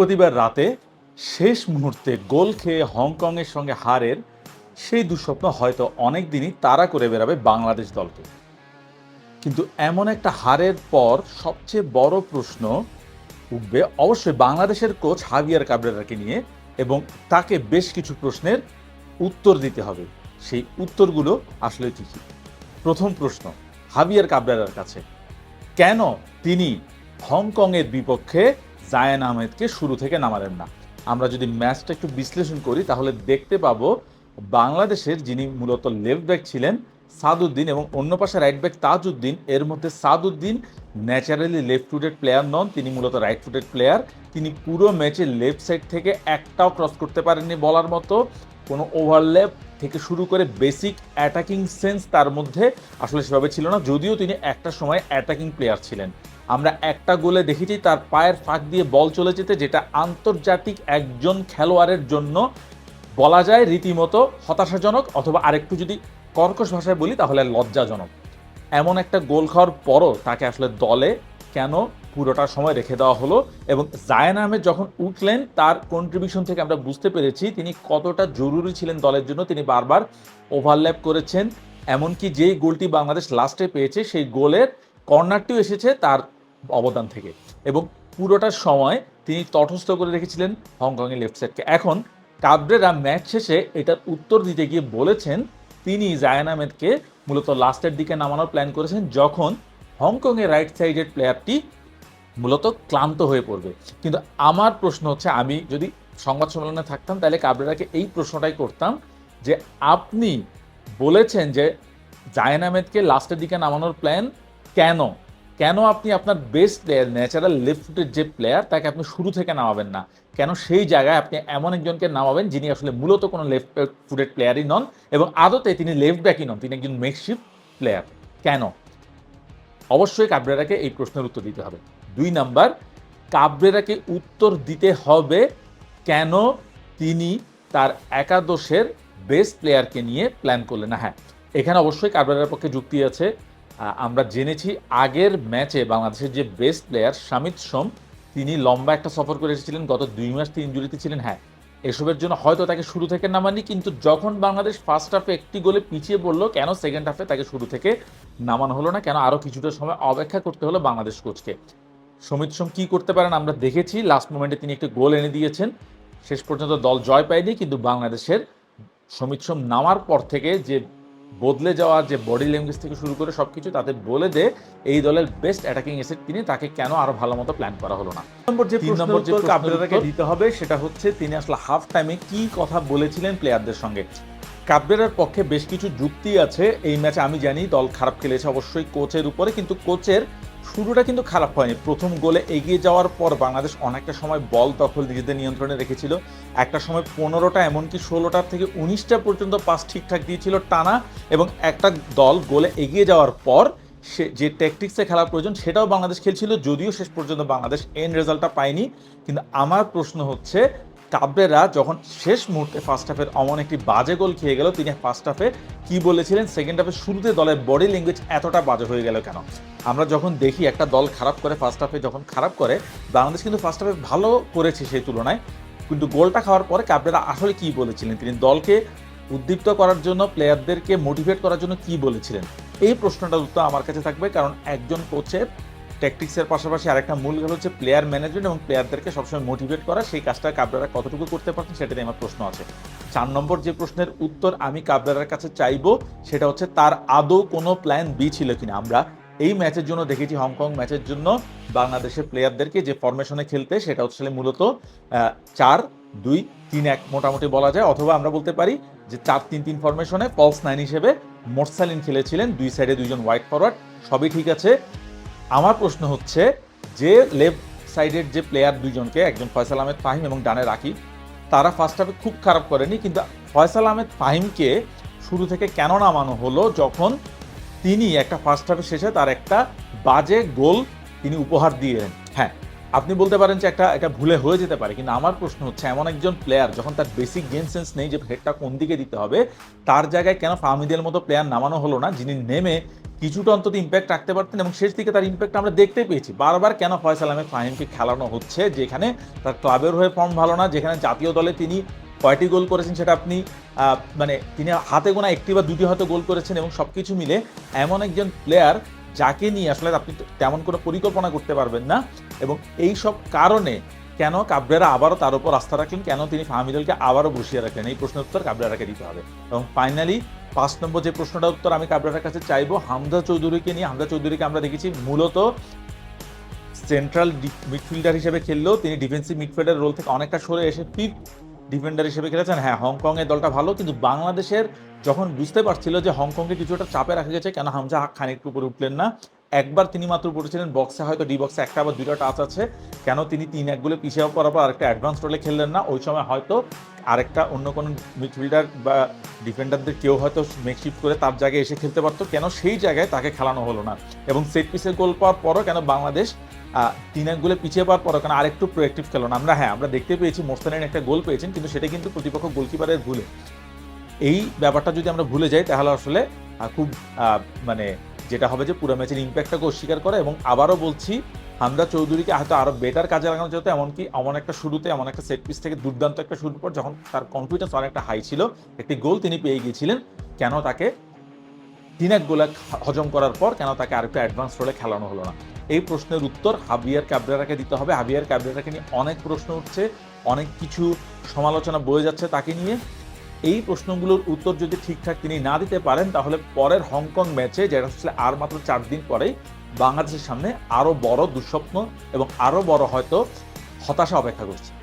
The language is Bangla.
বৃহস্পতিবার রাতে শেষ মুহূর্তে গোল খেয়ে হংকংয়ের সঙ্গে হারের সেই দুঃস্বপ্ন হয়তো অনেক দিনই তাড়া করে বেরাবে বাংলাদেশ দলকে। কিন্তু এমন একটা হারের পর সবচেয়ে বড় প্রশ্ন উঠবে অবশ্যই বাংলাদেশের কোচ হাবিয়ার কাবরেরাকে নিয়ে এবং তাকে বেশ কিছু প্রশ্নের উত্তর দিতে হবে। সেই উত্তরগুলো আসলে কি কি? প্রথম প্রশ্ন হাবিয়ার কাবরেরার কাছে, কেন তিনি হংকংয়ের বিপক্ষে জায়ান আহমেদকে শুরু থেকে নামালেন না। আমরা যদি ম্যাচটা একটু বিশ্লেষণ করি, তাহলে দেখতে পাবো বাংলাদেশের যিনি মূলত লেফট ব্যাক ছিলেন, সাদুদ্দিন এবং অন্য পাশে রাইট ব্যাক তাজউদ্দিন, এর মধ্যে Saduddin naturally left footed player নন, তিনি মূলত রাইট ফুটেড প্লেয়ার তিনি পুরো ম্যাচে লেফট সাইড থেকে একটাও ক্রস করতে পারেননি বলার মতো। কোনো ওভারল্যাপ থেকে শুরু করে বেসিক অ্যাটাকিং সেন্স তার মধ্যে আসলে সেভাবে ছিল না, যদিও তিনি একটা সময় অ্যাটাকিং প্লেয়ার ছিলেন। আমরা একটা গোলে দেখেছি, তার পায়ের ফাঁক দিয়ে বল চলে যেতে, যেটা আন্তর্জাতিক একজন খেলোয়াড়ের জন্য বলা যায় রীতিমতো হতাশাজনক অথবা আরেকটু যদি কর্কশ ভাষায় বলি, তাহলে লজ্জাজনক। এমন একটা গোল খাওয়ার পরও তাকে আসলে দলে কেন পুরোটা সময় রেখে দেওয়া হলো এবং জায়ান আহমেদ যখন উঠলেন, তার কন্ট্রিবিউশন থেকে আমরা বুঝতে পেরেছি তিনি কতটা জরুরি ছিলেন দলের জন্য। তিনি বারবার ওভারল্যাপ করেছেন, এমনকি যেই গোলটি বাংলাদেশ লাস্টে পেয়েছে, সেই গোলের কর্নারটিও এসেছে, তার অবদান থেকে। এবং পুরোটা সময় তিনি তটস্থ করে রেখেছিলেন হংকংয়ের লেফট সাইডকে এখন কাবরেরা ম্যাচ শেষে এটার উত্তর দিতে গিয়ে বলেছেন, তিনি জায়ান আহমেদকে মূলত লাস্টের দিকে নামানোর প্ল্যান করেছেন যখন হংকংয়ের রাইট সাইডের প্লেয়ারটি মূলত ক্লান্ত হয়ে পড়বে। কিন্তু আমার প্রশ্ন হচ্ছে, আমি যদি সংবাদ সম্মেলনে থাকতাম, তাহলে কাবরেরাকে এই প্রশ্নটাই করতাম যে আপনি বলেছেন যে জায়ান আহমেদকে লাস্টের দিকে নামানোর প্ল্যান কেন? কেন আপনি আপনার বেস্ট প্লেয়ার ন্যাচারাল লেফট যে প্লেয়ার তাকে আপনি শুরু থেকে নামাবেন না? কেন সেই জায়গায় আপনি এমন একজনকে নামাবেন যিনি আসলে মূলত কোনো লেফট ফুটেড প্লেয়ারই নন এবং আদতে তিনি লেফট ব্যাকই নন, তিনি একজন মেকশিফট প্লেয়ার কেন? অবশ্যই কাবরেরাকে এই প্রশ্নের উত্তর দিতে হবে। দুই নাম্বার, কাবরেরাকে উত্তর দিতে হবে কেন তিনি তার একাদশের বেস্ট প্লেয়ারকে নিয়ে প্ল্যান করলেন না? হ্যাঁ এখানে অবশ্যই কাবরেরার পক্ষে যুক্তি আছে। আমরা জেনেছি আগের ম্যাচে বাংলাদেশের যে বেস্ট প্লেয়ার শামিত সোম, তিনি লম্বা একটা সফর করে এসেছিলেন, গত দুই মাস তিনি ইঞ্জুরিতে ছিলেন। হ্যাঁ এসবের জন্য হয়তো তাকে শুরু থেকে নামানি কিন্তু যখন বাংলাদেশ ফার্স্ট হাফে একটি গোলে পিছিয়ে পড়ল, কেন সেকেন্ড হাফে তাকে শুরু থেকে নামানো হলো না? কেন আরও কিছুটা সময় অপেক্ষা করতে হলো বাংলাদেশ কোচকে সমিত সোম কী করতে পারেন আমরা দেখেছি। লাস্ট মোমেন্টে তিনি একটি গোল এনে দিয়েছেন। শেষ পর্যন্ত দল জয় পায়নি, কিন্তু বাংলাদেশের সমিত সোম নামার পর থেকে যে বদলে যাওয়া যে বডি ল্যাঙ্গুয়েজ থেকে শুরু করে সব কিছু তাদের বলে দে এই দলের বেস্ট অ্যাটাকিং এসেট তিনি তাকে কেন আরও ভালো মতো প্ল্যান করা হলো না? নম্বর যে তিন নম্বর যে কাবরেরাকে দিতে হবে সেটা হচ্ছে তিনি আসলে হাফ টাইমে কি কথা বলেছিলেন প্লেয়ারদের সঙ্গে। কাবরেরার পক্ষে বেশ কিছু যুক্তি আছে এই ম্যাচে আমি জানি দল খারাপ খেলেছে অবশ্যই কোচের উপরে কিন্তু কোচের শুরুটা কিন্তু খারাপ হয়নি। প্রথম গোলে এগিয়ে যাওয়ার পর বাংলাদেশ অনেকটা সময় বল দখল নিজেদের নিয়ন্ত্রণে রেখেছিল। একটা সময় পনেরোটা, এমনকি ষোলোটার থেকে উনিশটা পর্যন্ত পাস ঠিকঠাক দিয়েছিল টানা এবং একটা দল গোলে এগিয়ে যাওয়ার পর সে যে ট্যাকটিক্সে খেলার প্রয়োজন সেটাও বাংলাদেশ খেলছিল। যদিও শেষ পর্যন্ত বাংলাদেশ এন রেজাল্টটা পায়নি। কিন্তু আমার প্রশ্ন হচ্ছে কাবরেরা যখন শেষ মুহূর্তে ফার্স্ট হাফের অমন একটি বাজে গোল খেয়ে গেল, তিনি ফার্স্ট হাফে কি বলেছিলেন? সেকেন্ড হাফে শুরুতে দলের বডি ল্যাঙ্গুয়েজ এতটা বাজে হয়ে গেল কেন? আমরা যখন দেখি একটা দল খারাপ করে ফার্স্ট হাফে যখন খারাপ করে, বাংলাদেশ কিন্তু ফার্স্ট হাফে ভালো করেছে সেই তুলনায়। কিন্তু গোলটা খাওয়ার পরে কাবরেরা আসলে কি বলেছিলেন? তিনি দলকে উদ্দীপ্ত করার জন্য প্লেয়ারদেরকে মোটিভেট করার জন্য কি বলেছিলেন? এই প্রশ্নটার উত্তর আমার কাছে থাকবে, কারণ একজন কোচের ট্যাকটিক্সের পাশাপাশি আরেকটা মূল গেল হচ্ছে প্লেয়ার ম্যানেজমেন্ট এবং প্লেয়ারদেরকে সবসময় মোটিভেট করা। সেই কাজটা কাবরারা কতটুকু করতে পারছেন সেটা নিয়ে আমার প্রশ্ন আছে। চার নম্বর যে প্রশ্নের উত্তর আমি কাবরারার কাছে চাইব, সেটা হচ্ছে তার আদৌ কোনো প্ল্যান বি ছিল কিনা? আমরা এই ম্যাচের জন্য দেখেছি হংকং ম্যাচের জন্য বাংলাদেশের প্লেয়ারদেরকে যে ফরমেশনে খেলতে, সেটা হচ্ছে মূলত চার, দুই, তিন, এক মোটামুটি বলা যায়। অথবা আমরা বলতে পারি যে চার, তিন তিন ফরমেশনে পলস নাইন হিসেবে মোরসালিন খেলেছিলেন। দুই সাইডে দুইজন হোয়াইট ফরওয়ার্ড সবই ঠিক আছে। আমার প্রশ্ন হচ্ছে যে লেফট সাইডের যে প্লেয়ার দুইজনকে, একজন ফয়সাল আহমেদ ফাহিম এবং ডানে রাখি তারা ফার্স্ট হাফে খুব খারাপ করেনি, কিন্তু ফয়সাল আহমেদ ফাহিমকে শুরু থেকে কেন নামানো হলো, যখন তিনি একটা ফার্স্ট হাফে শেষে তার একটা বাজে গোল তিনি উপহার দিলেন। হ্যাঁ আপনি বলতে পারেন যে একটা, এটা ভুলে হয়ে যেতে পারে, কিন্তু আমার প্রশ্ন হচ্ছে এমন একজন প্লেয়ার যখন তার বেসিক গেম সেন্স নেই যে হেডটা কোন দিকে দিতে হবে, তার জায়গায় কেন ফাহমিদের মতো প্লেয়ার নামানো হলো না, যিনি নেমে কিছুটা অন্তত ইম্প্যাক্ট রাখতে পারতেন এবং শেষ দিকে তার ইম্প্যাক্ট আমরা দেখতে পেয়েছি। বারবার কেন ফয়সাল আহমেদ ফাহিমকে খেলানো হচ্ছে? যেখানে তার ক্লাবের হয়ে ফর্ম ভালো না, যেখানে জাতীয় দলে তিনি কয়টি গোল করেছেন সেটা আপনি মানে তিনি হাতে গোনা একটি বা দুটি হয়তো গোল করেছেন এবং সব কিছু মিলে এমন একজন প্লেয়ার যাকে নিয়ে আসলে আপনি তেমন কোনো পরিকল্পনা করতে পারবেন না এবং এই সব কারণে কেন কাবরেরা আবারও তার উপর আস্থা রাখলেন? কেন তিনি ফাহমিদুলকে আবারও বসিয়ে রাখলেন? এই প্রশ্নের উত্তর কাবরেরাকে দিতে হবে। এবং ফাইনালি পাঁচ নম্বর যে প্রশ্নটার উত্তর আমি কাবরেরার কাছে চাইব, হামজা চৌধুরীকে নিয়ে। হামজা চৌধুরীকে আমরা দেখেছি মূলত সেন্ট্রাল মিডফিল্ডার হিসেবে খেললেও তিনি ডিফেন্সিভ মিডফিল্ডার রোল থেকে অনেকটা সরে এসে ফিফ ডিফেন্ডার হিসেবে খেলেছেন। হ্যাঁ হংকংয়ের দলটা ভালো, কিন্তু বাংলাদেশের যখন বুঝতে পারছিল যে হংকংকে কিছুটা চাপে রাখা গেছে, কেন হামজা খানিকটু উপরে উঠলেন না একবার তিনি মাত্র পড়েছিলেন বক্সে হয়তো ডি বক্সে একটা বা দুইটা টাচ আছে। কেন তিনি তিন এক গোলে পিছিয়ে পড়ার পর আরেকটা অ্যাডভান্স রোলে খেললেন না? ওই সময় হয়তো আরেকটা অন্য কোনো মিডফিল্ডার বা ডিফেন্ডারদের কেউ হয়তো মেকশিফট করে তার জায়গায় এসে খেলতে পারতো। কেন সেই জায়গায় তাকে খেলানো হলো না? এবং সেট পিসের গোল পাওয়ার পরও কেন বাংলাদেশ তিন এক গোলে পিছিয়ে পাওয়ার পরও কেন আরেকটু প্রোয়েক্টিভ খেলো না? আমরা হ্যাঁ আমরা দেখতে পেয়েছি, মোস্তানের একটা গোল পেয়েছেন, কিন্তু সেটা কিন্তু প্রতিপক্ষ গোলকিপারের ভুলে। এই ব্যাপারটা যদি আমরা ভুলে যাই, তাহলে আসলে খুব মানে যেটা হবে যে পুরো ম্যাচের ইম্প্যাক্টটাকে অস্বীকার করে এবং আবারও বলছি, হামদা চৌধুরীকে হয়তো আরও বেটার কাজে লাগানো যেত, এমনকি এমন একটা শুরুতে, এমন একটা সেট পিস থেকে দুর্দান্ত একটা শুরুর পর যখন তার কনফিডেন্স অনেকটা হাই ছিল, একটি গোল তিনি পেয়ে গিয়েছিলেন, কেন তাকে তিন এক গোলা হজম করার পর কেন তাকে আরেকটু অ্যাডভান্স রোলে খেলানো হলো না? এই প্রশ্নের উত্তর হাবিয়ার ক্যাবরেরাকে দিতে হবে। হাবিয়ার ক্যাবরেরাকে নিয়ে অনেক প্রশ্ন উঠছে, অনেক কিছু সমালোচনা বয়ে যাচ্ছে তাকে নিয়ে। এই প্রশ্নগুলোর উত্তর যদি ঠিকঠাক তিনি না দিতে পারেন, তাহলে পরের হংকং ম্যাচে, যেটা আসলে আর মাত্র চার দিন পরেই, বাংলাদেশের সামনে আরও বড় দুঃস্বপ্ন এবং আরও বড় হয়তো হতাশা অপেক্ষা করছে।